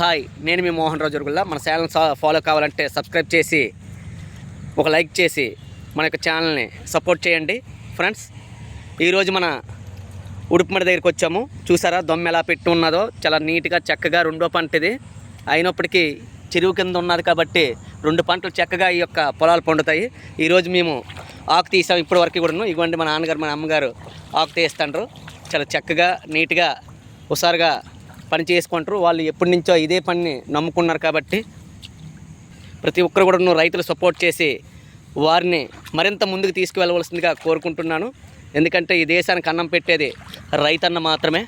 Hi నేను మీ మోహన్ రాజు గుల్లా మన channel follow కావాలంటే సబ్స్క్రైబ్ చేసి ఒక లైక్ చేసి మన యొక్క ఛానల్ని సపోర్ట్ చేయండి. ఫ్రెండ్స్ ఈరోజు మన ఉడుపుమడి దగ్గరికి వచ్చాము. చూసారా దొమ్మ ఎలా పెట్టి ఉన్నదో. చాలా నీట్గా చక్కగా రెండో పంట ఇది. అయినప్పటికీ చెరువు కింద ఉన్నది కాబట్టి రెండు పంటలు చక్కగా ఈ యొక్క పొలాలు పండుతాయి. ఈరోజు మేము ఆకు తీసాం ఇప్పటి వరకు కూడా ఇవ్వండి మా నాన్నగారు మన అమ్మగారు ఆకు తీస్తుండ్రు. చాలా చక్కగా నీట్గా హుషారుగా పని చేసుకుంటారు. వాళ్ళు ఎప్పటి నుంచో ఇదే పనిని నమ్ముకున్నారు కాబట్టి ప్రతి ఒక్కరు కూడా రైతులు సపోర్ట్ చేసి వారిని మరింత ముందుకు తీసుకువెళ్ళవలసిందిగా కోరుకుంటున్నాను. ఎందుకంటే ఈ దేశానికి అన్నం పెట్టేది రైతన్న మాత్రమే.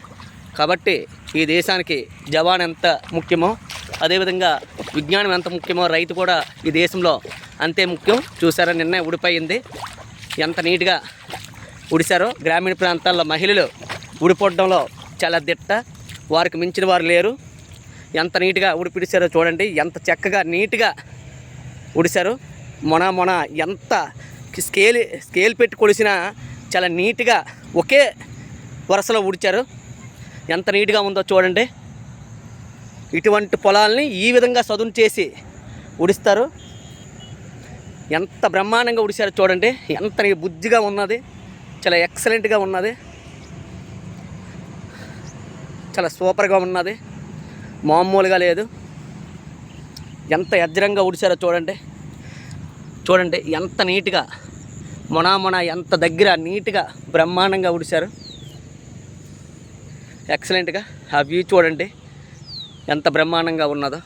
కాబట్టి ఈ దేశానికి జవాన్ ఎంత ముఖ్యమో అదేవిధంగా విజ్ఞానం ఎంత ముఖ్యమో రైతు కూడా ఈ దేశంలో అంతే ముఖ్యం. చూసారా నిన్న ఉడిపోయింది ఎంత నీట్గా ఉడిశారో గ్రామీణ ప్రాంతాల్లో మహిళలు ఉడిపోవడంలో చాలా దిట్ట. వారికి మించిన వారు లేరు. ఎంత నీట్గా ఉడిపిడిచారో చూడండి. ఎంత చక్కగా నీట్గా ఉడిశారు. మొన మొన ఎంత స్కేల్ స్కేల్ పెట్టి కొలిసినా చాలా నీట్గా ఒకే వరుసలో ఉడిచారు. ఎంత నీట్గా ఉందో చూడండి. ఇటువంటి పొలాల్ని ఈ విధంగా సదును చేసి ఉడిస్తారు. ఎంత బ్రహ్మాండంగా ఉడిశారో చూడండి. ఎంత నీ బుద్ధిగా ఉన్నది. చాలా ఎక్సలెంట్గా ఉన్నది. చాలా సూపర్గా ఉన్నది. మామూలుగా లేదు. ఎంత ఎజ్జరంగా ఉడిచారో చూడండి. చూడండి ఎంత నీట్గా మొనామొన ఎంత దగ్గర నీట్గా బ్రహ్మాండంగా ఉడిచారు. ఎక్సలెంట్గా ఆ వ్యూ చూడండి ఎంత బ్రహ్మాండంగా ఉన్నదో.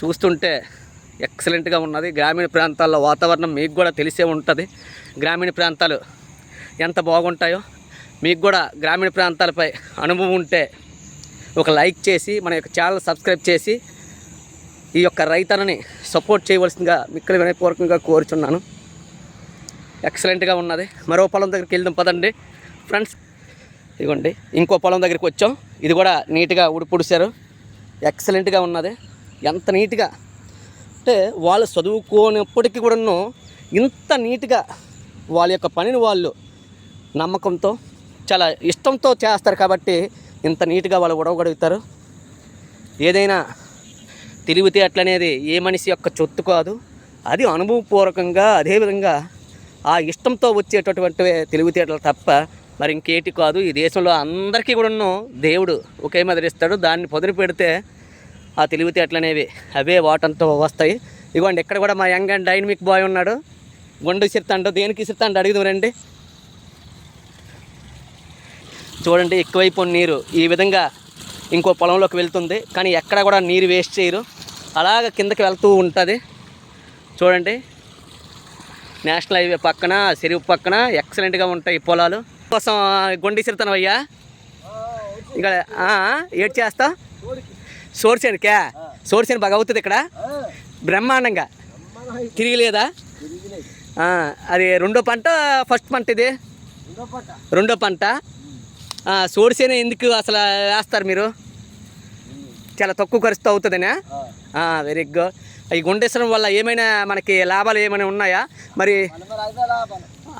చూస్తుంటే ఎక్సలెంట్గా ఉన్నది. గ్రామీణ ప్రాంతాల్లో వాతావరణం మీకు కూడా తెలిసే ఉంటుంది. గ్రామీణ ప్రాంతాలు ఎంత బాగుంటాయో మీకు కూడా గ్రామీణ ప్రాంతాలపై అనుభవం ఉంటే ఒక లైక్ చేసి మన యొక్క ఛానల్ సబ్స్క్రైబ్ చేసి ఈ యొక్క రైతన్నని సపోర్ట్ చేయవలసిందిగా మిక్కలు వినయపూర్వకంగా కోరుచున్నాను. ఎక్సలెంట్గా ఉన్నది. మరో పొలం దగ్గరికి వెళ్దాం పదండి. ఫ్రెండ్స్ ఇదిగోండి ఇంకో పొలం దగ్గరికి వచ్చాం. ఇది కూడా నీట్గా ఉడిపుడిశారు ఎక్సలెంట్గా ఉన్నది. ఎంత నీట్గా? అంటే వాళ్ళు చదువుకోనప్పటికీ కూడాను ఇంత నీట్గా వాళ్ళ యొక్క పనిని వాళ్ళు నమ్మకంతో చాలా ఇష్టంతో చేస్తారు కాబట్టి ఇంత నీట్గా వాళ్ళు ఉడవగలుగుతారు ఏదైనా తెలివితేటలు ఏ మనిషి యొక్క చొత్తు కాదు. అది అనుభవపూర్వకంగా అదేవిధంగా ఆ ఇష్టంతో వచ్చేటటువంటి తెలివితేటలు తప్ప మరి ఇంకేటి కాదు. ఈ దేశంలో అందరికీ కూడాను దేవుడు ఒకే మాదిరి ఇస్తాడు దాన్ని పొదిరి పెడితే ఆ తెలివితేటలు అనేవి అవే వాటంతో వస్తాయి. ఇదిగోండి ఇక్కడ కూడా మా యంగ్ అండ్ డైనమిక్ బాయ్ ఉన్నాడు. గుండు ఇసిరుతాండు దేనికి ఇసిరుతాండు అడుగుదాం రండి చూడండి ఎక్కువైపోయిన నీరు. ఈ విధంగా ఇంకో పొలంలోకి వెళ్తుంది. కానీ ఎక్కడ కూడా నీరు వేస్ట్ చేయరు. అలాగ కిందకి వెళ్తూ ఉంటుంది. చూడండి. నేషనల్ హైవే పక్కన చెరువు పక్కన ఎక్సలెంట్గా ఉంటాయి ఈ పొలాలు. కోసం గుండిసిరుతాను అయ్యా. ఇక ఏడ్ చేస్తా? సోర్సేనుకే సోర్సేను బాగా అవుతుంది ఇక్కడ. బ్రహ్మాండంగా. తిరిగిలేదా అది రెండో పంట ఫస్ట్ పంట ఇది? రెండో పంట. సోడిసేన ఎందుకు అసలు వేస్తారు మీరు? చాలా తక్కువ ఖర్చుతో అవుతుందనే? వెరీ గుడ్ ఈ గుండేశ్వరం వల్ల ఏమైనా మనకి లాభాలు ఏమైనా ఉన్నాయా? మరి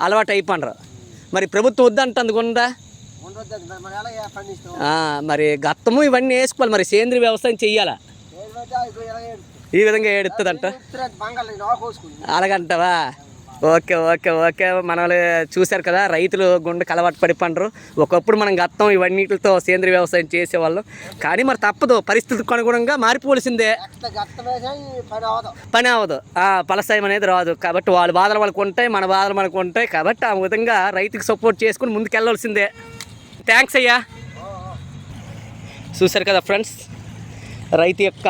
అలవాటు అయిపోండ్రు మరి ప్రభుత్వం వద్దంటుంది గుండా ఆ, మరి గత్తము ఇవన్నీ వేసుకోవాలి మరి సేంద్రీయ వ్యవసాయం చెయ్యాలా? ఈ విధంగా ఏడుతుందంట అలాగంటావా? Okay okay okay. మనల్ని చూశారు కదా రైతులు గుండెకి అలవాటు పడిపండ్రు. ఒకప్పుడు మనం గత్తం ఇవన్నిటితో సేంద్రీయ వ్యవసాయం చేసేవాళ్ళం. కానీ మరి తప్పదు పరిస్థితికి అనుగుణంగా మారిపోవలసిందే. పని అవ్వదు. ఆ ఫలసాయం అనేది రాదు. కాబట్టి వాళ్ళ బాధలు వాళ్ళకు ఉంటాయి మన బాధలు మనకు ఉంటాయి. కాబట్టి ఆ విధంగా రైతుకి సపోర్ట్ చేసుకుని ముందుకు వెళ్ళవలసిందే థ్యాంక్స్ అయ్యా. చూశారు కదా ఫ్రెండ్స్ రైతు యొక్క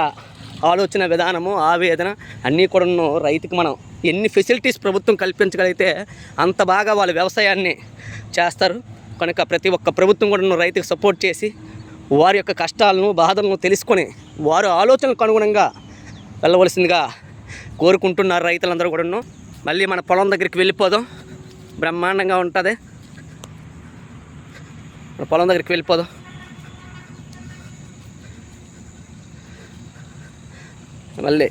ఆలోచన విధానము ఆవేదన అన్నీ కూడా రైతుకి మనం ఎన్ని ఫెసిలిటీస్ ప్రభుత్వం కల్పించగలిగితే అంత బాగా వాళ్ళు వ్యవసాయాన్ని చేస్తారు. కనుక ప్రతి ఒక్క ప్రభుత్వం కూడా రైతుకు సపోర్ట్ చేసి వారి యొక్క కష్టాలను బాధలను తెలుసుకొని వారు ఆలోచనలకు అనుగుణంగా వెళ్ళవలసిందిగా కోరుకుంటున్నారు రైతులందరూ కూడాను. మళ్ళీ మన పొలం దగ్గరికి వెళ్ళిపోదాం. బ్రహ్మాండంగా ఉంటుంది. మన పొలం దగ్గరికి వెళ్ళిపోదాం. మళ్ళీ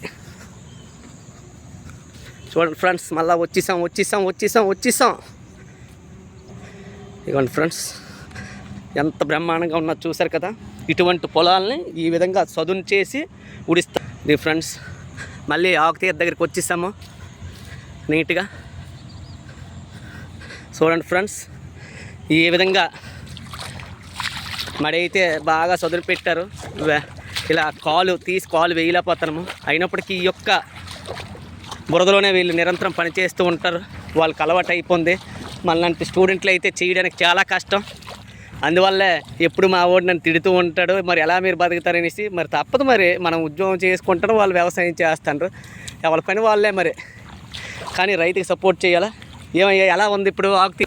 చూడండి ఫ్రెండ్స్ మళ్ళీ వచ్చేసాం వచ్చేసాం వచ్చేసాం వచ్చేసాం. ఇవ్వండి ఫ్రెండ్స్ ఎంత బ్రహ్మాండంగా ఉన్నది చూశారు కదా? ఇటువంటి పొలాలని ఈ విధంగా చదును చేసి ఉడిస్తాం ఇది ఫ్రెండ్స్ మళ్ళీ ఆకుతీర దగ్గరికి వచ్చేసాము. నీట్గా. చూడండి ఫ్రెండ్స్ ఈ విధంగా మడి అయితే బాగా చదును పెట్టారు. వే- ఇలా కాలు తీసి కాలు వేయలేకపోతున్నాము. అయినప్పటికీ ఈ యొక్క బురదలోనే వీళ్ళు నిరంతరం పనిచేస్తూ ఉంటారు. వాళ్ళకి అలవాటు అయిపోయింది మనలాంటి స్టూడెంట్లు అయితే చేయడానికి చాలా కష్టం. అందువల్లే ఎప్పుడు మా వాడు నన్ను తిడుతూ ఉంటాడు. మరి ఎలా మీరు బతుకుతారనేసి మరి తప్పదు మరి. మనం ఉద్యోగం చేసుకుంటారు వాళ్ళు వ్యవసాయం చేస్తారు ఎవరి పని వాళ్ళే మరి. కానీ రైతుకి సపోర్ట్ చేయాలా? ఏమయ్యా ఎలా ఉంది ఇప్పుడు ఆకుతి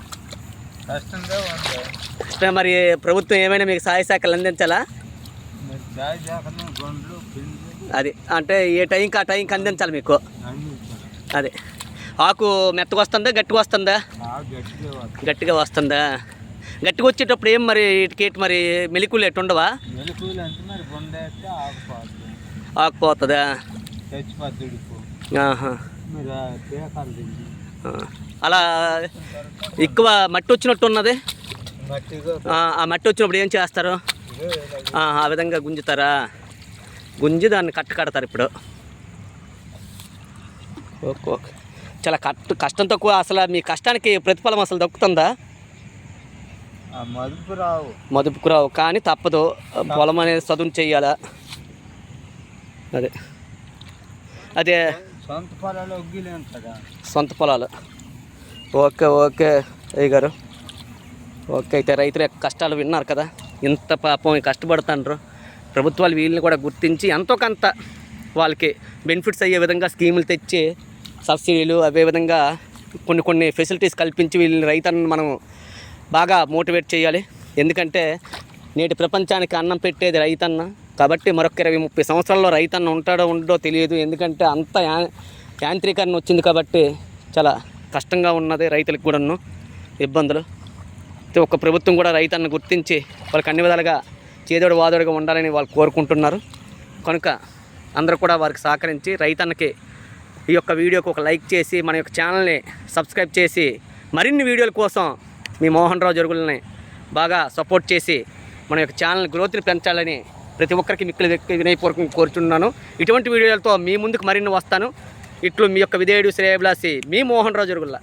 మరి ప్రభుత్వం ఏమైనా మీకు సహాయ శాఖలు అందించాలా? అది అంటే ఏ టైంకి ఆ టైంకి అందించాలి మీకు? అదే. ఆకు మెత్తగా వస్తుందా గట్టిగా వస్తుందా? గట్టిగా వస్తుంది? గట్టిగా వచ్చేటప్పుడు ఏం మరి ఇటుకేటి మరి మెలికలు ఎట్టు ఉండవా? ఆకుపోతుంది. అలా ఎక్కువ మట్టి వచ్చినట్టు ఉన్నది? ఆ, మట్టి వచ్చినప్పుడు ఏం చేస్తారు? ఆ, విధంగా గుంజుతారా? గుంజి దాన్ని కట్టు కడతారు ఇప్పుడు. చాలా కష్టం తక్కువ. అసలు మీ కష్టానికి ప్రతిఫలం అసలు దక్కుతుందా? మదుపు రావు మదుపుకు రావు కానీ తప్పదు. పొలం అనేది చదువు చెయ్యాలా అదే. అదే. సొంత పొలాలు సొంత పొలాలు. ఓకే ఓకే అయ్య గారు. ఓకే అయితే రైతుల యొక్క కష్టాలు విన్నారు కదా. ఇంత పాపం కష్టపడుతుండ్రు. ప్రభుత్వాలు వీళ్ళని కూడా గుర్తించి ఎంతో కొంత వాళ్ళకి బెనిఫిట్స్ అయ్యే విధంగా స్కీములు తెచ్చి సబ్సిడీలు అదే విధంగా కొన్ని కొన్ని ఫెసిలిటీస్ కల్పించి వీళ్ళని రైతులను మనం బాగా మోటివేట్ చేయాలి. ఎందుకంటే నేటి ప్రపంచానికి అన్నం పెట్టేది రైతన్న. కాబట్టి మరొక ఇరవై ముప్పై సంవత్సరాల్లో రైతన్న ఉంటాడో ఉండో తెలియదు. ఎందుకంటే అంత యా యాంత్రీకరణ వచ్చింది కాబట్టి చాలా కష్టంగా ఉన్నది రైతులకు కూడాను ఇబ్బందులు. అయితే ఒక ప్రభుత్వం కూడా రైతన్న గుర్తించి వాళ్ళకి అన్ని విధాలుగా చేదోడు వాదోడుగా ఉండాలని వాళ్ళు కోరుకుంటున్నారు. కనుక అందరూ కూడా వారికి సహకరించి రైతన్నకి ఈ యొక్క వీడియోకి ఒక లైక్ చేసి మన యొక్క ఛానల్ని సబ్స్క్రైబ్ చేసి మరిన్ని వీడియోల కోసం మీ మోహన్ రావు జరుగులని బాగా సపోర్ట్ చేసి మన యొక్క ఛానల్ గ్రోత్ని పెంచాలని ప్రతి ఒక్కరికి మిక్కులు వినయపూర్వకం కోరుచున్నాను. ఇటువంటి వీడియోలతో మీ ముందుకు మరిన్ని వస్తాను. ఇట్లు మీ యొక్క విధేయుడు శ్రేయభిలాసి మీ మోహన్ రావు జరుగుల్లా